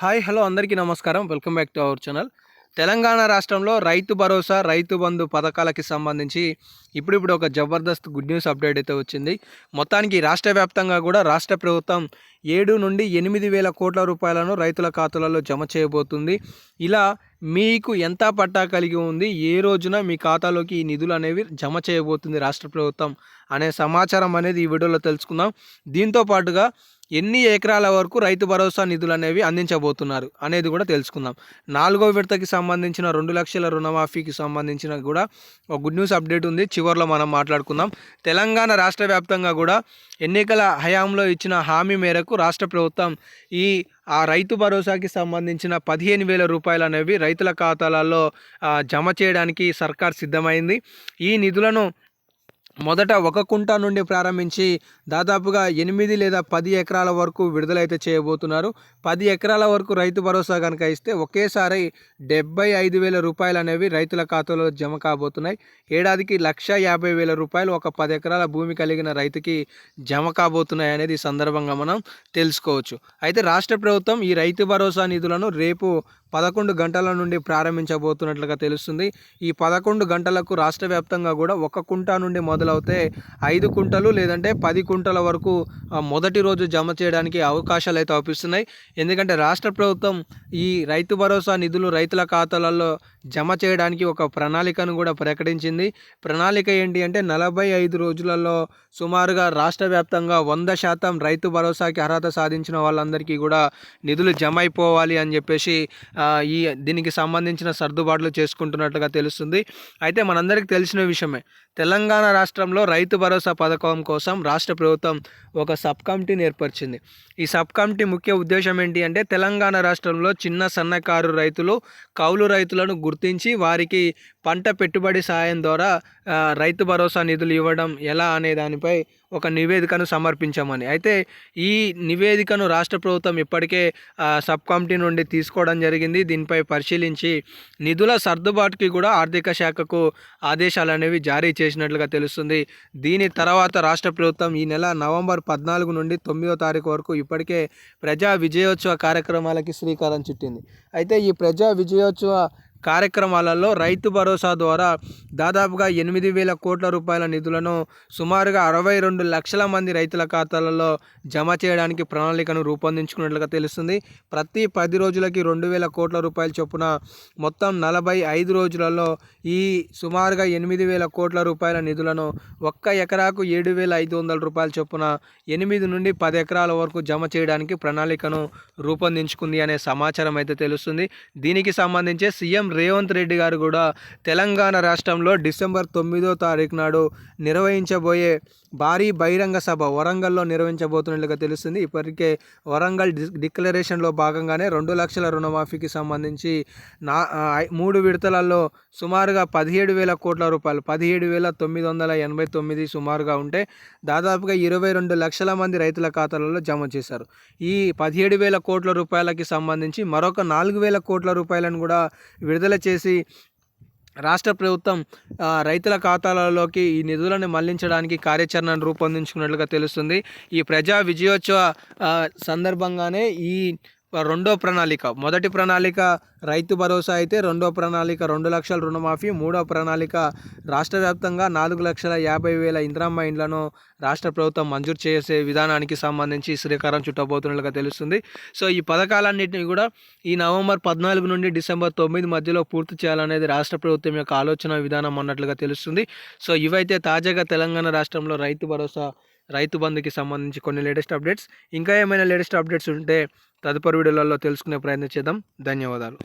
Hi hello అందరికీ నమస్కారం. Welcome back to our channel. Telangana రాష్ట్రంలో రైతు భరోసా రైతు బంధు పథకాలకి సంబంధించి ఇప్పుడిప్పుడు ఒక జబర్దస్త్ గుడ్ న్యూస్ అప్డేట్ అయితే వచ్చింది. మొత్తానికి రాష్ట్ర వ్యాప్తంగా కూడా రాష్ట్ర ప్రభుత్వం ఏడు నుండి ఎనిమిది వేల కోట్ల రూపాయలను రైతుల ఖాతాలలో జమ చేయబోతుంది. ఇలా మీకు ఎంత పట్టా కలిగి ఉంది? ఏ రోజున మీ ఖాతాలోకి ఈ నిధులు అనేవి జమ చేయబోతుంది రాష్ట్ర ప్రభుత్వం అనే సమాచారం అనేది ఈ వీడియోలో తెలుసుకుందాం. దీంతో పాటుగా ఎన్ని ఎకరాల వరకు రైతు భరోసా నిధులు అనేవి అందించబోతున్నారు అనేది కూడా తెలుసుకుందాం. నాలుగో విడతకి సంబంధించిన రెండు లక్షల రుణమాఫీకి సంబంధించిన కూడా ఒక గుడ్ న్యూస్ అప్డేట్ ఉంది. చివరిలో మనం మాట్లాడుకుందాం. తెలంగాణ రాష్ట్ర వ్యాప్తంగా కూడా ఎన్నికల హయాంలో ఇచ్చిన హామీ మేరకు రాష్ట్ర ప్రభుత్వం ఈ ఆ రైతు భరోసాకి సంబంధించిన పదిహేను వేల రూపాయలు అనేవి రైతుల ఖాతాలలో జమ చేయడానికి సర్కార్ సిద్ధమైంది. ఈ నిధులను మొదట ఒక కుంట నుండి ప్రారంభించి దాదాపుగా ఎనిమిది లేదా పది ఎకరాల వరకు విడుదలైతే చేయబోతున్నారు. పది ఎకరాల వరకు రైతు భరోసా కనుక ఇస్తే ఒకేసారి డెబ్బై ఐదు వేల రూపాయలు అనేవి రైతుల ఖాతాలో జమ కాబోతున్నాయి. ఏడాదికి లక్ష యాభై వేల రూపాయలు ఒక పది ఎకరాల భూమి కలిగిన రైతుకి జమ కాబోతున్నాయి అనేది సందర్భంగా మనం తెలుసుకోవచ్చు. అయితే రాష్ట్ర ప్రభుత్వం ఈ రైతు భరోసా నిధులను రేపు పదకొండు గంటల నుండి ప్రారంభించబోతున్నట్లుగా తెలుస్తుంది. ఈ పదకొండు గంటలకు రాష్ట్ర వ్యాప్తంగా కూడా ఒక కుంట నుండి మొదలు మొదలవుతే ఐదు కుంటలు లేదంటే పది కుంటల వరకు మొదటి రోజు జమ చేయడానికి అవకాశాలు అయితే అవుపిస్తున్నాయి ఎందుకంటే రాష్ట్ర ప్రభుత్వం ఈ రైతు భరోసా నిధులు రైతుల ఖాతాలలో జమ చేయడానికి ఒక ప్రణాళికను కూడా ప్రకటించింది. ప్రణాళిక ఏంటి అంటే నలభై ఐదు రోజులలో సుమారుగా రాష్ట్ర వ్యాప్తంగా వంద శాతం రైతు భరోసాకి అర్హత సాధించిన వాళ్ళందరికీ కూడా నిధులు జమ అయిపోవాలి అని చెప్పేసి ఈ దీనికి సంబంధించిన సర్దుబాట్లు చేసుకుంటున్నట్లుగా తెలుస్తుంది. అయితే మనందరికీ తెలిసిన విషయమే తెలంగాణ రాష్ట్ర రాష్ట్రంలో రైతు భరోసా పథకం కోసం రాష్ట్ర ప్రభుత్వం ఒక సబ్ కమిటీని ఏర్పరిచింది. ఈ సబ్ కమిటీ ముఖ్య ఉద్దేశం ఏంటి అంటే తెలంగాణ రాష్ట్రంలో చిన్న సన్నకారు రైతులు కౌలు రైతులను గుర్తించి వారికి పంట పెట్టుబడి సాయం ద్వారా రైతు భరోసా నిధులు ఇవ్వడం ఎలా అనే దానిపై ఒక నివేదికను సమర్పించామని. అయితే ఈ నివేదికను రాష్ట్ర ప్రభుత్వం ఇప్పటికే సబ్ కమిటీ నుండి తీసుకోవడం జరిగింది. దీనిపై పరిశీలించి నిధుల సర్దుబాటుకి కూడా ఆర్థిక శాఖకు ఆదేశాలు అనేవి జారీ చేసినట్లుగా తెలుస్తుంది. దీని తర్వాత రాష్ట్ర ప్రభుత్వం ఈ నెల నవంబర్ పద్నాలుగు నుండి తొమ్మిదో తారీఖు వరకు ఇప్పటికే ప్రజా విజయోత్సవ కార్యక్రమాలకి శ్రీకారం చుట్టింది. అయితే ఈ ప్రజా విజయోత్సవ కార్యక్రమాలలో రైతు భరోసా ద్వారా దాదాపుగా ఎనిమిది వేల కోట్ల రూపాయల నిధులను సుమారుగా అరవై రెండు లక్షల మంది రైతుల ఖాతాలలో జమ చేయడానికి ప్రణాళికను రూపొందించుకున్నట్లుగా తెలుస్తుంది. ప్రతి పది రోజులకి రెండు వేల కోట్ల రూపాయల చొప్పున మొత్తం నలభై ఐదు రోజులలో ఈ సుమారుగా ఎనిమిది వేల కోట్ల రూపాయల నిధులను ఒక్క ఎకరాకు ఏడు వేల ఐదు వందల రూపాయల చొప్పున ఎనిమిది నుండి పది ఎకరాల వరకు జమ చేయడానికి ప్రణాళికను రూపొందించుకుంది అనే సమాచారం అయితే తెలుస్తుంది. దీనికి సంబంధించి సీఎం రేవంత్ రెడ్డి గారు కూడా తెలంగాణ రాష్ట్రంలో డిసెంబర్ తొమ్మిదో తారీఖు నాడు నిర్వహించబోయే భారీ బహిరంగ సభ వరంగల్లో నిర్వహించబోతున్నట్లుగా తెలుస్తుంది. ఇప్పటికే వరంగల్ డిక్లరేషన్లో భాగంగానే రెండు లక్షల రుణమాఫీకి సంబంధించి నా మూడు విడతలలో సుమారుగా పదిహేడు వేల కోట్ల రూపాయలు పదిహేడు వేల తొమ్మిది వందల ఎనభై తొమ్మిది సుమారుగా ఉంటే దాదాపుగా ఇరవై రెండు లక్షల మంది రైతుల ఖాతాలలో జమ చేశారు. ఈ పదిహేడు వేల కోట్ల రూపాయలకి సంబంధించి మరొక నాలుగు వేల కోట్ల రూపాయలను కూడా విడుదల చేసి రాష్ట్ర ప్రభుత్వం రైతుల ఖాతాలలోకి ఈ నిధులను మళ్ళించడానికి కార్యాచరణను రూపొందించుకున్నట్లుగా తెలుస్తుంది. ఈ ప్రజా విజయోత్సవ సందర్భంగానే ఈ రెండో ప్రణాళిక. మొదటి ప్రణాళిక రైతు భరోసా అయితే రెండో ప్రణాళిక రెండు లక్షల రుణమాఫీ మూడో ప్రణాళిక రాష్ట్ర వ్యాప్తంగా నాలుగు లక్షల యాభై వేల ఇంద్రమ్మ ఇండ్లను రాష్ట్ర ప్రభుత్వం మంజూరు చేసే విధానానికి సంబంధించి శ్రీకారం చుట్టబోతున్నట్లుగా తెలుస్తుంది. సో ఈ పథకాలన్నింటినీ కూడా ఈ నవంబర్ పద్నాలుగు నుండి డిసెంబర్ తొమ్మిది మధ్యలో పూర్తి చేయాలనేది రాష్ట్ర ప్రభుత్వం యొక్క ఆలోచన విధానం అన్నట్లుగా తెలుస్తుంది. సో ఇవైతే తాజాగా తెలంగాణ రాష్ట్రంలో రైతు భరోసా రైతు బంధుకి సంబంధించి కొన్ని లేటెస్ట్ అప్డేట్స్. ఇంకా ఏమైనా లేటెస్ట్ అప్డేట్స్ ఉంటే తదుపరి వీడియోలలో తెలుసుకునే ప్రయత్నం చేద్దాం. ధన్యవాదాలు.